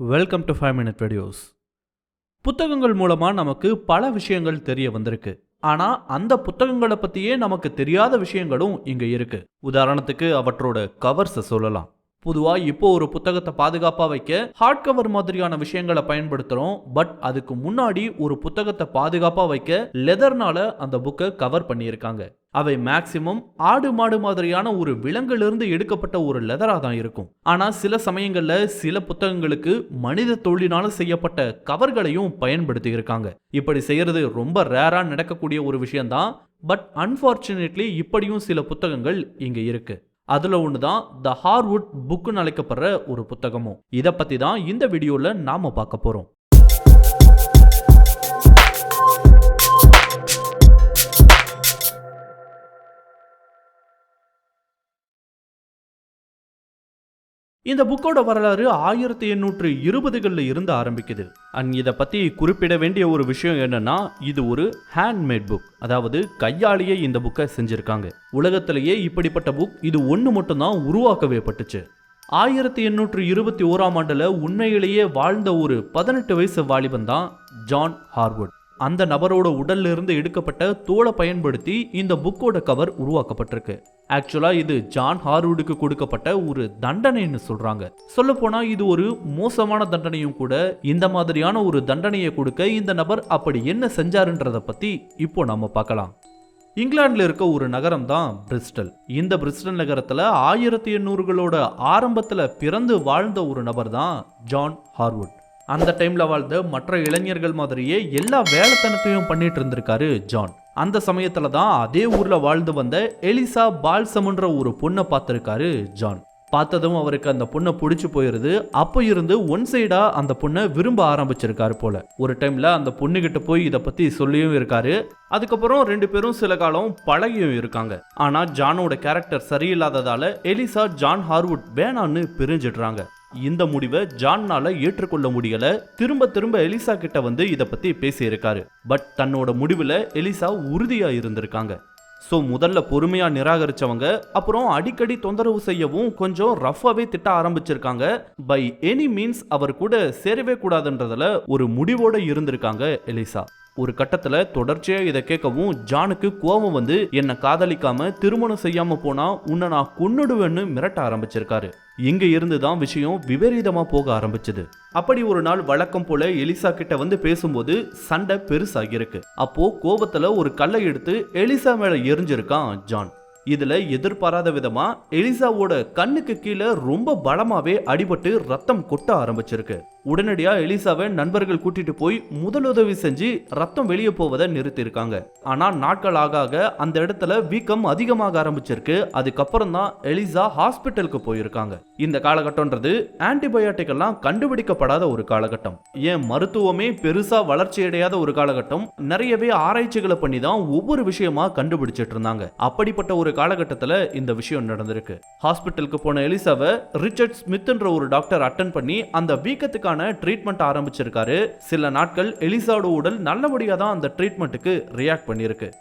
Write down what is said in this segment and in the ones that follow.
Welcome to five minute videos புத்தகங்கள் மூலமாக நமக்கு பல விஷயங்கள் தெரிய வந்திருக்கு. ஆனால் அந்த புத்தகங்களை பற்றியே நமக்கு தெரியாத விஷயங்களும் இங்கே இருக்கு. உதாரணத்துக்கு அவற்றோட கவர்ஸை சொல்லலாம். பொதுவாக இப்போ ஒரு புத்தகத்தை பாதுகாப்பாக வைக்க ஹார்ட் கவர் மாதிரியான விஷயங்களை பயன்படுத்துகிறோம் பட் அதுக்கு முன்னாடி ஒரு புத்தகத்தை பாதுகாப்பாக வைக்க லெதர்னால அந்த புக்கை கவர் பண்ணியிருக்காங்க. அவை மேக்சிமம் ஆடு மாடு மாதிரியான ஒரு விலங்கிலிருந்து எடுக்கப்பட்ட ஒரு லெதராக தான் இருக்கும். ஆனால் சில சமயங்களில் சில புத்தகங்களுக்கு மனித தொழிலினால செய்யப்பட்ட கவர்களையும் பயன்படுத்தி இருக்காங்க இப்படி செய்யறது ரொம்ப ரேராக நடக்கக்கூடிய ஒரு விஷயம்தான். பட் அன்ஃபார்ச்சுனேட்லி இப்படியும் சில புத்தகங்கள் இங்கே இருக்கு. அதுல ஒன்று தான் த ஹார்வுட் புக்குன்னு அழைக்கப்படுற ஒரு புத்தகமும். இதை பற்றி தான் இந்த வீடியோவில் நாம பார்க்க போகிறோம் இந்த புக்கோட வரலாறு ஆயிரத்தி எண்ணூற்று இருபதுகளில் இருந்து ஆரம்பிக்குது. அண்ட் இதை பற்றி குறிப்பிட வேண்டிய ஒரு விஷயம் என்னன்னா இது ஒரு ஹேண்ட்மேட் புக் அதாவது கையாலேயே இந்த புக்கை செஞ்சுருக்காங்க. உலகத்திலேயே இப்படிப்பட்ட புக் இது ஒன்று மட்டும்தான் உருவாக்கவே பட்டுச்சு. ஆயிரத்தி எண்ணூற்று இருபத்தி ஓராம் ஆண்டில் உண்மையிலேயே வாழ்ந்த ஒரு பதினெட்டு வயசு வாலிபன் தான் ஜான் ஹார்வுட் அந்த நபரோட உடல்ல இருந்து எடுக்கப்பட்ட தோலை பயன்படுத்தி இந்த புக்கோட கவர் உருவாக்கப்பட்டிருக்கு. ஆக்சுவலா இது ஜான் ஹார்வுடுக்கு கொடுக்கப்பட்ட ஒரு தண்டனைன்னு சொல்றாங்க. சொல்ல போனா இது ஒரு மோசமான தண்டனையும் கூட இந்த மாதிரியான ஒரு தண்டனையை கொடுக்க இந்த நபர் அப்படி என்ன செஞ்சாருன்றத பத்தி இப்போ நம்ம பார்க்கலாம். இங்கிலாந்தில் இருக்க ஒரு நகரம் தான் பிரிஸ்டல். இந்த பிரிஸ்டல் நகரத்தில் ஆயிரத்தி எண்ணூறுகளோட ஆரம்பத்தில் பிறந்து வாழ்ந்த ஒரு நபர் தான் ஜான் ஹார்வுட். அந்த டைம்ல வாழ்ந்த மற்ற இளைஞர்கள் மாதிரியே எல்லா வேலைத்தனத்தையும் பண்ணிட்டு இருந்திருக்காரு ஜான். அந்த சமயத்துல தான் அதே ஊர்ல வாழ்ந்து வந்த எலிசா பால்சம்ன்ற ஒரு பொண்ணை பார்த்துருக்காரு ஜான். பார்த்ததும் அவருக்கு அந்த பொண்ணை பிடிச்சி போயிருது. அப்போ இருந்து ஒன் சைடா அந்த பொண்ணை விரும்ப ஆரம்பிச்சிருக்காரு போல. ஒரு டைம்ல அந்த பொண்ணுகிட்ட போய் இதை பத்தி சொல்லியும் இருக்காரு. அதுக்கப்புறம் ரெண்டு பேரும் சில காலம் பழகியும் இருக்காங்க. ஆனா ஜானோட கேரக்டர் சரியில்லாததால எலிசா ஜான் ஹார்வுட் வேணான்னு பிரிஞ்சிடுறாங்க. இந்த முடிவை ஜான்னால ஏற்றுக்கொள்ள முடியல. திரும்ப திரும்ப எலிசா கிட்ட வந்து இதை பத்தி பேசியிருக்காரு. பட் தன்னோட முடிவுல எலிசா உறுதியா இருந்திருக்காங்க. ஸோ முதல்ல பொறுமையா நிராகரிச்சவங்க அப்புறம் அடிக்கடி தொந்தரவு செய்யவும் கொஞ்சம் ரஃபாகவே திட்ட ஆரம்பிச்சிருக்காங்க. பை எனி மீன்ஸ் அவர் கூட சேரவே கூடாதுன்றதுல ஒரு முடிவோட இருந்திருக்காங்க எலிசா. ஒரு கட்டத்துல தொடர்ச்சியா இதை கேட்கவும் ஜானுக்கு கோபம் வந்து என்னை காதலிக்காம திருமணம் செய்யாம போனா உன்னை நான் கொன்னுடுவேன்னு மிரட்ட ஆரம்பிச்சிருக்காரு. இங்க இருந்து தான் விஷயம் விபரீதமா போக ஆரம்பிச்சது. அப்படி ஒரு நாள் வழக்கம் போல எலிசா கிட்ட வந்து பேசும்போது சண்டை பெருசாகிருக்கு அப்போ கோபத்துல ஒரு கல்லை எடுத்து எலிசா மேல எரிஞ்சிருக்கான் ஜான். இதுல எதிர்பாராத விதமா எலிசாவோட கண்ணுக்கு கீழே ரொம்ப பலமாவே அடிபட்டு ரத்தம் கொட்ட ஆரம்பிச்சிருக்கு. உடனடியாக எலிசாவை நண்பர்கள் கூட்டிட்டு போய் முதலுதவி செஞ்சு ரத்தம் வெளியே போவதை நிறுத்தியிருக்காங்க. ஆனால் நாட்கள் ஆக ஆக அந்த இடத்துல வீக்கம் அதிகமாக ஆரம்பிச்சிருக்கு. அதுக்கப்புறம் தான் எலிசா ஹாஸ்பிட்டலுக்கு போயிருக்காங்க. இந்த காலகட்டம்ன்றது ஆன்டிபயோட்டிக் எல்லாம் கண்டுபிடிக்கப்படாத ஒரு காலகட்டம். ஏன் மருத்துவமே பெருசா வளர்ச்சி அடையாத ஒரு காலகட்டம். நிறையவே ஆராய்ச்சிகளை பண்ணி தான் ஒவ்வொரு விஷயமா கண்டுபிடிச்சிட்டு இருந்தாங்க. அப்படிப்பட்ட ஒரு காலகட்டத்தில் இந்த விஷயம் நடந்திருக்கு. ஹாஸ்பிட்டலுக்கு போன எலிசாவை ரிச்சர்ட் ஸ்மித்ன்ற ஒரு டாக்டர் அட்டன் பண்ணி அந்த வீக்கத்துக்கான ட்ரீட்மெண்ட் ஆரம்பிச்சிருக்காரு. சில நாட்கள் எலிசாவோட உடல் நல்லபடியாக தான் அந்த ட்ரீட்மெண்ட்டுக்கு ரியாக்ட் பண்ணியிருக்கு.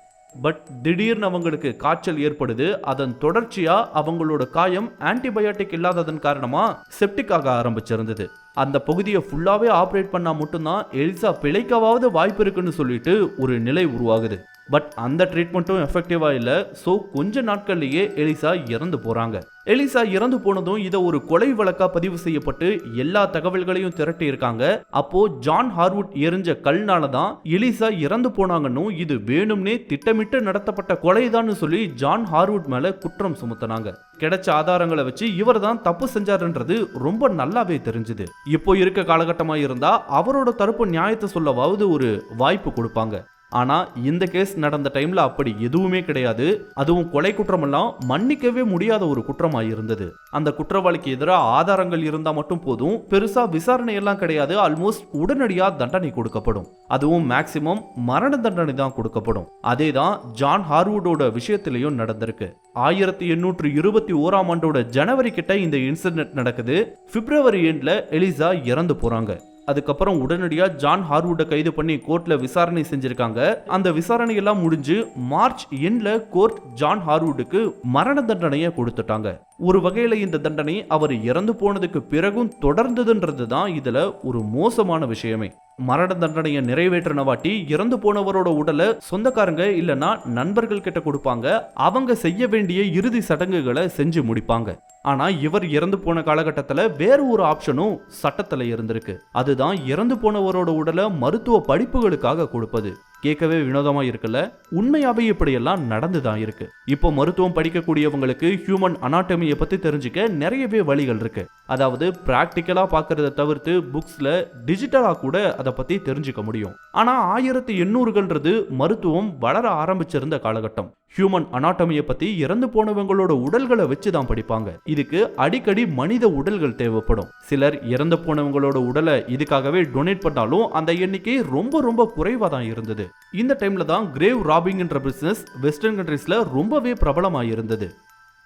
பட் திடீர்னு அவங்களுக்கு காய்ச்சல் ஏற்படுது அதன் தொடர்ச்சியா அவங்களோட காயம் ஆன்டிபயோட்டிக் இல்லாததன் காரணமா செப்டிக் ஆக ஆரம்பிச்சிருந்தது. அந்த பகுதியை ஃபுல்லாகவே ஆப்ரேட் பண்ணால் மட்டும்தான் எலிசா பிழைக்கவாவது வாய்ப்பு இருக்குன்னு சொல்லிட்டு ஒரு நிலை உருவாகுது. பட் அந்த ட்ரீட்மெண்ட்டும் எஃபெக்டிவாக இல்லை. ஸோ கொஞ்ச நாட்கள்லேயே எலிசா இறந்து போகிறாங்க எலிசா இறந்து போனதும் இதை ஒரு கொலை வழக்காக பதிவு செய்யப்பட்டு எல்லா தகவல்களையும் திரட்டி இருக்காங்க. அப்போ ஜான் ஹார்வுட் எரிஞ்ச கல்னால தான் எலிசா இறந்து போனாங்கன்னும் இது வேணும்னே திட்டமிட்டு நடத்தப்பட்ட கொலைதான்னு சொல்லி ஜான் ஹார்வுட் மேல குற்றம் சுமத்தினாங்க. கிடைச்ச ஆதாரங்களை வச்சு இவர் தான் தப்பு செஞ்சாருன்றது ரொம்ப நல்லாவே தெரிஞ்சுது. இப்போ இருக்க காலகட்டமாக இருந்தால் அவரோட தரப்பு நியாயத்தை சொல்லவாவது ஒரு வாய்ப்பு கொடுப்பாங்க. ஆனால் இந்த கேஸ் நடந்த டைமில் அப்படி எதுவுமே கிடையாது. அதுவும் கொலை குற்றமெல்லாம் மன்னிக்கவே முடியாத ஒரு குற்றமாக இருந்தது. அந்த குற்றவாளிக்கு எதிராக ஆதாரங்கள் இருந்தால் மட்டும் போதும் பெருசாக விசாரணை எல்லாம் கிடையாது. ஆல்மோஸ்ட் உடனடியாக தண்டனை கொடுக்கப்படும். அதுவும் மேக்சிமம் மரண தண்டனை தான் கொடுக்கப்படும். அதே தான் ஜான் ஹார்வுடோட விஷயத்திலையும் நடந்திருக்கு. ஆயிரத்தி எண்ணூற்று இருபத்தி ஓராம் ஆண்டோட ஜனவரி கிட்ட இந்த இன்சிடென்ட் நடக்குது. பிப்ரவரி எண்ட்ல எலிசா இறந்து போறாங்க. அதுக்கப்புறம் உடனடியாக ஜான் ஹார்வுட்டை கைது பண்ணி கோர்ட்டில் விசாரணை செஞ்சுருக்காங்க. அந்த விசாரணை எல்லாம் முடிஞ்சு மார்ச் எண்ணில் கோர்ட் ஜான் ஹார்வுட்டுக்கு மரண தண்டனையை கொடுத்துட்டாங்க. ஒரு வகையில் இந்த தண்டனை அவர் இறந்து போனதுக்கு பிறகும் தொடர்ந்ததுன்றது தான் இதில் ஒரு மோசமான விஷயமே. மரண தண்டனையை நிறைவேற்றின வாட்டி இறந்து போனவரோட உடலை சொந்தக்காரங்க இல்லைன்னா நண்பர்கள் கிட்ட கொடுப்பாங்க. அவங்க செய்ய வேண்டிய இறுதி சடங்குகளை செஞ்சு முடிப்பாங்க. ஆனா இவர் இறந்து போன காலகட்டத்தில் வேற ஒரு ஆப்ஷனும் சட்டத்தில் இருந்திருக்கு. அதுதான் இறந்து போனவரோட உடலை மருத்துவ படிப்புகளுக்காக கொடுப்பது. கேட்கவே வினோதமாக இருக்குல்ல உண்மையாகவே இப்படியெல்லாம் நடந்து தான் இருக்கு. இப்போ மருத்துவம் படிக்கக்கூடியவங்களுக்கு ஹியூமன் அனாட்டமியை பற்றி தெரிஞ்சுக்க நிறையவே வழிகள் இருக்கு. அதாவது ப்ராக்டிக்கலாக பார்க்கறத தவிர்த்து புக்ஸில் டிஜிட்டலாக கூட அதை பற்றி தெரிஞ்சுக்க முடியும். ஆனால் ஆயிரத்தி எண்ணூறுகள்ன்றது மருத்துவம் வளர ஆரம்பிச்சிருந்த காலகட்டம். ஹியூமன் அனாட்டமியை பற்றி இறந்து போனவங்களோட உடல்களை வச்சு தான் படிப்பாங்க. இதுக்கு அடிக்கடி மனித உடல்கள் தேவைப்படும். சிலர் இறந்து போனவங்களோட உடலை இதுக்காகவே டொனேட் பண்ணாலும் அந்த எண்ணிக்கை ரொம்ப ரொம்ப குறைவாக தான் இருந்தது. இந்த டைமில் தான் கிரேவ் ராபிங்ன்ற பிஸ்னஸ் வெஸ்டர்ன் கண்ட்ரீஸில் ரொம்பவே பிரபலமாக இருந்தது.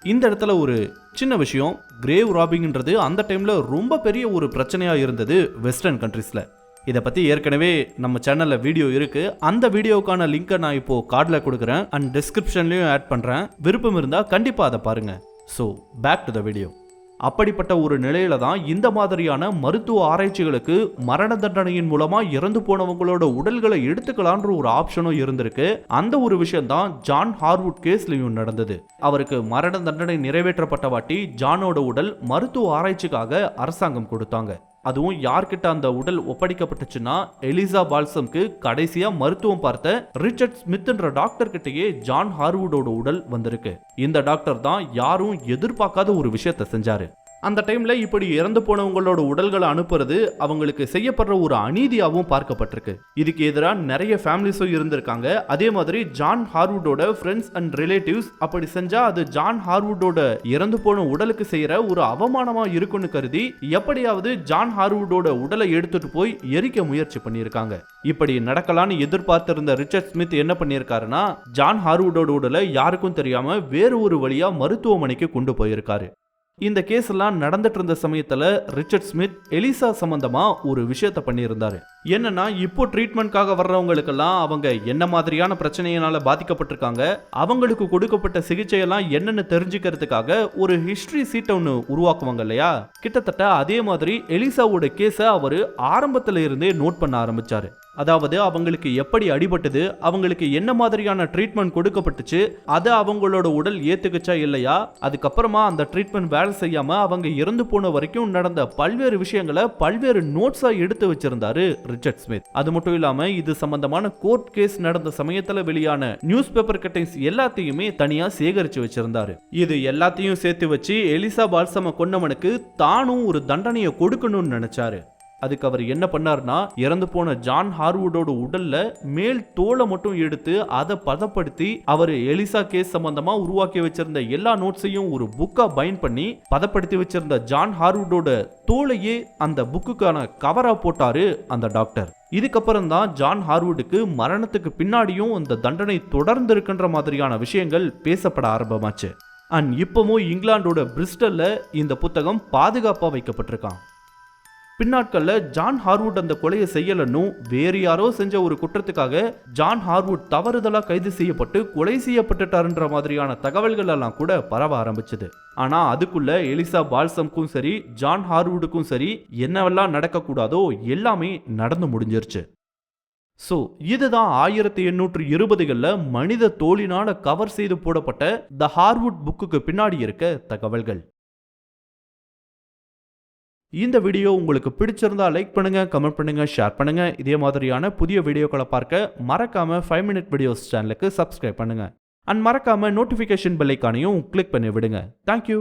இந்த இடத்துல ஒரு சின்ன விஷயம் கிரேவ் ராபிங்ன்றது அந்த டைமில் ரொம்ப பெரிய ஒரு பிரச்சனையாக இருந்தது வெஸ்டர்ன் கண்ட்ரீஸில் இதை பற்றி ஏற்கனவே நம்ம சேனலில் வீடியோ இருக்குது அந்த வீடியோக்கான லிங்க்கை நான் இப்போ கார்டில் கொடுக்குறேன். அண்ட் டிஸ்கிரிப்ஷன்லேயும் ஆட் பண்ணுறேன் விருப்பம் இருந்தால் கண்டிப்பாக அதை பாருங்கள் so back to the video அப்படிப்பட்ட ஒரு நிலையில தான் இந்த மாதிரியான மருத்துவ ஆராய்ச்சிகளுக்கு மரண தண்டனையின் மூலமா இறந்து போனவங்களோட உடல்களை எடுத்துக்கலான்ற ஒரு ஆப்ஷனும் இருந்திருக்கு. அந்த ஒரு விஷயம் தான் ஜான் ஹார்வுட் கேஸ்லயும் நடந்தது. அவருக்கு மரண தண்டனை நிறைவேற்றப்பட்ட வாட்டி ஜானோட உடல் மருத்துவ ஆராய்ச்சிக்காக அரசாங்கம் கொடுத்தாங்க. அதுவும் யார்கிட்ட அந்த உடல் ஒப்படைக்கப்பட்டுச்சுன்னா எலிசா பால்சம்க்கு கடைசியா மருத்துவம் பார்த்த ரிச்சர்ட் ஸ்மித்ன்ற டாக்டர் கிட்டேயே ஜான் ஹார்வுடோட உடல் வந்திருக்கு. இந்த டாக்டர் தான் யாரும் எதிர்பார்க்காத ஒரு விஷயத்த செஞ்சாரு. அந்த டைமில் இப்படி இறந்து போனவங்களோட உடல்களை அனுப்புறது அவங்களுக்கு செய்யப்படுற ஒரு அநீதியாகவும் பார்க்கப்பட்டிருக்கு. இதுக்கு எதிராக நிறைய ஃபேமிலிஸும் இருந்திருக்காங்க. அதே மாதிரி ஜான் ஹார்வுட்டோட ஃப்ரெண்ட்ஸ் அண்ட் ரிலேட்டிவ்ஸ் அப்படி செஞ்சால் அது ஜான் ஹார்வுட்டோட இறந்து போன உடலுக்கு செய்கிற ஒரு அவமானமாக இருக்குன்னு கருதி எப்படியாவது ஜான் ஹார்வுட்டோட உடலை எடுத்துட்டு போய் எரிக்க முயற்சி பண்ணியிருக்காங்க. இப்படி நடக்கலான்னு எதிர்பார்த்திருந்த ரிச்சர்ட் ஸ்மித் என்ன பண்ணியிருக்காருன்னா ஜான் ஹார்வுட்டோட உடலை யாருக்கும் தெரியாமல் வேறு ஒரு வழியாக மருத்துவமனைக்கு கொண்டு போயிருக்காரு. இந்த கேஸ் எல்லாம் நடந்துட்டு இருந்த சமயத்துல ரிச்சர்ட் ஸ்மித் எலிசா சம்பந்தமா ஒரு விஷயத்த பண்ணியிருந்தாரு. என்னன்னா இப்போ ட்ரீட்மெண்ட்காக வர்றவங்களுக்கெல்லாம் அவங்க என்ன மாதிரியான பிரச்சனையினால பாதிக்கப்பட்டிருக்காங்க அவங்களுக்கு கொடுக்கப்பட்ட சிகிச்சையெல்லாம் என்னன்னு தெரிஞ்சுக்கிறதுக்காக ஒரு ஹிஸ்டரி சீட்டை ஒன்று உருவாக்குவாங்க இல்லையா? கிட்டத்தட்ட அதே மாதிரி எலிசாவோட கேஸை அவர் ஆரம்பத்துல இருந்தே நோட் பண்ண ஆரம்பிச்சாரு. அதாவது அவங்களுக்கு எப்படி அடிபட்டது அவங்களுக்கு என்ன மாதிரியான ட்ரீட்மெண்ட் கொடுக்கப்பட்டுச்சு அதை அவங்களோட உடல் ஏத்துக்குச்சா இல்லையா? அதுக்கப்புறமா அந்த ட்ரீட்மெண்ட் வேலை செய்யாம அவங்க இறந்து போன வரைக்கும் நடந்த பல்வேறு விஷயங்களை பல்வேறு நோட்ஸா எடுத்து வச்சிருந்தாரு ரிச்சர்ட் ஸ்மித். அது மட்டும் இல்லாம இது சம்பந்தமான கோர்ட் கேஸ் நடந்த சமயத்துல வெளியான நியூஸ் பேப்பர் கட்டிங்ஸ் எல்லாத்தையுமே தனியா சேகரிச்சு வச்சிருந்தாரு. இது எல்லாத்தையும் சேர்த்து வச்சு எலிசா பால்சம கொன்னவனுக்கு தானும் ஒரு தண்டனையை கொடுக்கணும்னு நினைச்சாரு. அதுக்கு அவர் என்ன பண்ணார்னா இறந்து போன ஜான் ஹார்வுடோட உடல்ல மேல் தோலை மட்டும் எடுத்து அதை பதப்படுத்தி அவர் எலிசா கேஸ் சம்பந்தமா உருவாக்கி வச்சிருந்த எல்லா நோட்ஸையும் ஒரு புக்கா பைன் பண்ணி பதப்படுத்தி வச்சிருந்த ஜான் ஹார்வுடோட தோலையே அந்த புக்குக்கான கவரா போட்டாரு அந்த டாக்டர் இதுக்கப்புறம் தான் ஜான் ஹார்வுடுக்கு மரணத்துக்கு பின்னாடியும் இந்த தண்டனை தொடர்ந்து இருக்கின்ற மாதிரியான விஷயங்கள் பேசப்பட ஆரம்பமாச்சு. அண்ட் இப்பவும் இங்கிலாந்தோட பிரிஸ்டல்ல இந்த புத்தகம் பாதுகாப்பாக வைக்கப்பட்டிருக்கான் பின்னாட்களில் ஜான் ஹார்வுட் அந்த கொலையை செய்யலன்னும் வேறு யாரோ செஞ்ச ஒரு குற்றத்துக்காக ஜான் ஹார்வுட் தவறுதலாக கைது செய்யப்பட்டு கொலை செய்யப்பட்டுட்டாருன்ற மாதிரியான தகவல்கள் எல்லாம் கூட பரவ ஆரம்பிச்சது. ஆனால் அதுக்குள்ள எலிசா பால்சம்க்கும் சரி ஜான் ஹார்வுடுக்கும் சரி என்னவெல்லாம் நடக்கக்கூடாதோ எல்லாமே நடந்து முடிஞ்சிருச்சு. ஸோ இதுதான் ஆயிரத்தி எண்ணூற்று இருபதுகளில் மனித தோலினால கவர் செய்து போடப்பட்ட த ஹார்வுட் புக்குக்கு பின்னாடி இருக்க தகவல்கள். இந்த வீடியோ உங்களுக்கு பிடிச்சிருந்தா லைக் பண்ணுங்க கமெண்ட் பண்ணுங்க ஷேர் பண்ணுங்க. இதே மாதிரியான புதிய வீடியோக்களை பார்க்க மறக்காம ஃபைவ் மினிட் வீடியோஸ் சேனலுக்கு சப்ஸ்கிரைப் பண்ணுங்க. அண்ட் மறக்காம நோட்டிஃபிகேஷன் பெல்லைக்கானையும் கிளிக் பண்ணி விடுங்க. Thank you